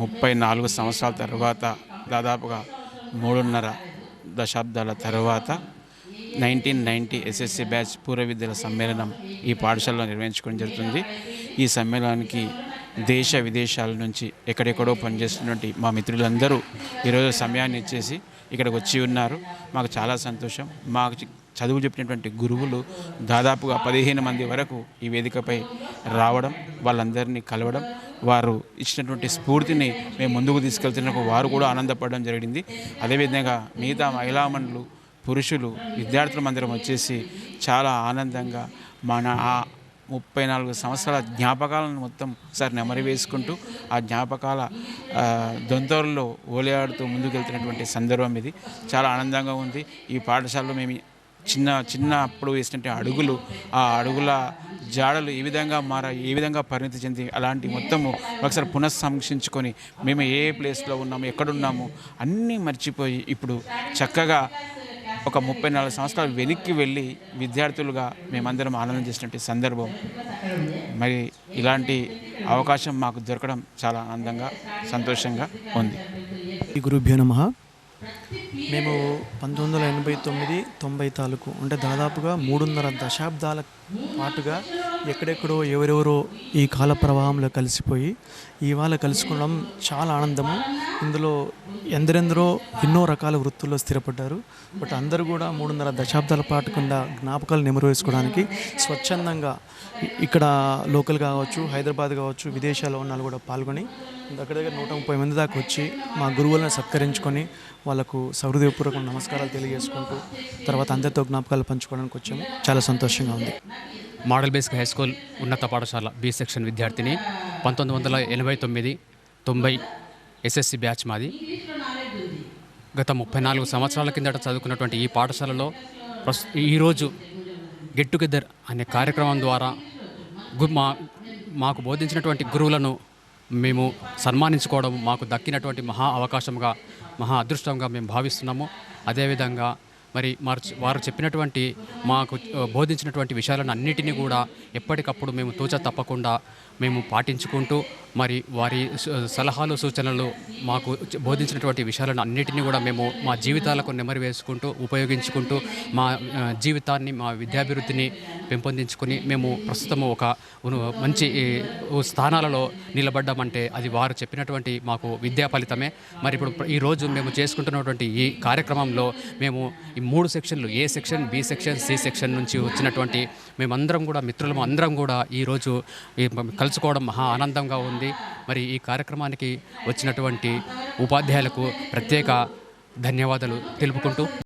ముప్పై నాలుగు సంవత్సరాల తర్వాత దాదాపుగా మూడున్నర దశాబ్దాల తర్వాత నైన్టీన్ నైంటీ ఎస్ఎస్సి బ్యాచ్ పూర్వ విద్యల సమ్మేళనం ఈ పాఠశాలలో నిర్వహించుకోవడం జరుగుతుంది. ఈ సమ్మేళనానికి దేశ విదేశాల నుంచి ఎక్కడెక్కడో పనిచేస్తున్నటువంటి మా మిత్రులందరూ ఈరోజు సమయాన్ని ఇచ్చేసి ఇక్కడికి వచ్చి ఉన్నారు. మాకు చాలా సంతోషం. మాకు చదువు చెప్పినటువంటి గురువులు దాదాపుగా పదిహేను మంది వరకు ఈ వేదికపై రావడం వాళ్ళందరినీ కలవడం వారు ఇచ్చినటువంటి స్ఫూర్తిని మేము ముందుకు తీసుకెళ్తున్నప్పుడు వారు కూడా ఆనందపడడం జరిగింది. అదేవిధంగా మిగతా మహిళామణులు పురుషులు విద్యార్థుల మందిరం వచ్చేసి చాలా ఆనందంగా మన ఆ ముప్పై నాలుగు సంవత్సరాల జ్ఞాపకాలను మొత్తం సార్ నెమరి వేసుకుంటూ ఆ జ్ఞాపకాల ఆ, దొంతరుల్లో ఓలేఆడుతూ ముందుకెళ్తున్నటువంటి సందర్భం ఇది. చాలా ఆనందంగా ఉంది. ఈ పాఠశాలలో మేము చిన్న చిన్న అప్పుడు వేసినటువంటి అడుగులు ఆ అడుగుల జాడలు ఏ విధంగా మారాయి ఏ విధంగా పరిణితి చెంది అలాంటి మొత్తము ఒకసారి పునఃసమీక్షించుకొని మేము ఏ ప్లేస్లో ఉన్నాము ఎక్కడున్నాము అన్నీ మర్చిపోయి ఇప్పుడు చక్కగా ఒక ముప్పై నాలుగు సంవత్సరాలు వెనక్కి వెళ్ళి విద్యార్థులుగా మేమందరం ఆనందం చేసినటువంటి సందర్భం. మరి ఇలాంటి అవకాశం మాకు దొరకడం చాలా ఆనందంగా సంతోషంగా ఉంది. ఈ గురుభ్యో నమ. మేము పంతొమ్మిది వందల ఎనభై తొమ్మిది తొంభై తాలూకు అంటే దాదాపుగా మూడున్నర దశాబ్దాల పాటుగా ఎక్కడెక్కడో ఎవరెవరో ఈ కాల ప్రవాహంలో కలిసిపోయి ఇవాళ కలుసుకోవడం చాలా ఆనందము. ఇందులో ఎందరెందరో ఎన్నో రకాల వృత్తుల్లో స్థిరపడ్డారు. బట్ అందరూ కూడా మూడున్నర దశాబ్దాల పాటు కింద జ్ఞాపకాలు నెమరు వేసుకోవడానికి స్వచ్ఛందంగా ఇక్కడ లోకల్ కావచ్చు హైదరాబాద్ కావచ్చు విదేశాల్లో ఉన్న వాళ్ళు కూడా పాల్గొని దగ్గర దగ్గర నూట ముప్పై మంది దాకా వచ్చి మా గురువులను సత్కరించుకొని వాళ్ళకు సహృదయపూర్వక నమస్కారాలు తెలియజేసుకుంటూ తర్వాత అందరితో జ్ఞాపకాలు పంచుకోవడానికి వచ్చాము. చాలా సంతోషంగా ఉంది. మోడల్ బేసిక్ హై స్కూల్ ఉన్నత పాఠశాల బి సెక్షన్ విద్యార్థిని. పంతొమ్మిది వందల ఎనభై తొమ్మిది తొంభై ఎస్ఎస్సి బ్యాచ్ మాది. గత ముప్పై నాలుగు సంవత్సరాల కిందట చదువుకున్నటువంటి ఈ పాఠశాలలో ప్రస్ ఈరోజు గెట్ టుగెదర్ అనే కార్యక్రమం ద్వారా గు మా మాకు బోధించినటువంటి గురువులను మేము సన్మానించుకోవడం మాకు దక్కినటువంటి మహా అవకాశంగా మహా అదృష్టంగా మేము భావిస్తున్నాము. అదేవిధంగా మరి వారు వారు చెప్పినటువంటి మాకు బోధించినటువంటి విషయాలను అన్నిటినీ కూడా ఎప్పటికప్పుడు మేము తూచ తప్పకుండా మేము పాటించుకుంటూ మరి వారి స- సలహాలు సూచనలు మాకు బోధించినటువంటి విషయాలను అన్నిటినీ కూడా మేము మా జీవితాలకు నెమరు వేసుకుంటూ ఉపయోగించుకుంటూ మా జీవితాన్ని మా విద్యాభివృద్ధిని పెంపొందించుకొని మేము ప్రస్తుతము ఒక మంచి స్థానాలలో నిలబడ్డామంటే అది వారు చెప్పినటువంటి మాకు విద్యా ఫలితమే. మరి ఇప్పుడు ఈరోజు మేము చేసుకుంటున్నటువంటి ఈ కార్యక్రమంలో మేము ఈ మూడు సెక్షన్లు A section B section C section నుంచి వచ్చినటువంటి మేమందరం కూడా మిత్రులం అందరం కూడా ఈరోజు ఈ కలుసుకోవడం మహా ఆనందంగా ఉంది. మరి ఈ కార్యక్రమానికి వచ్చినటువంటి ఉపాధ్యాయులకు ప్రత్యేక ధన్యవాదాలు తెలుపుకుంటూ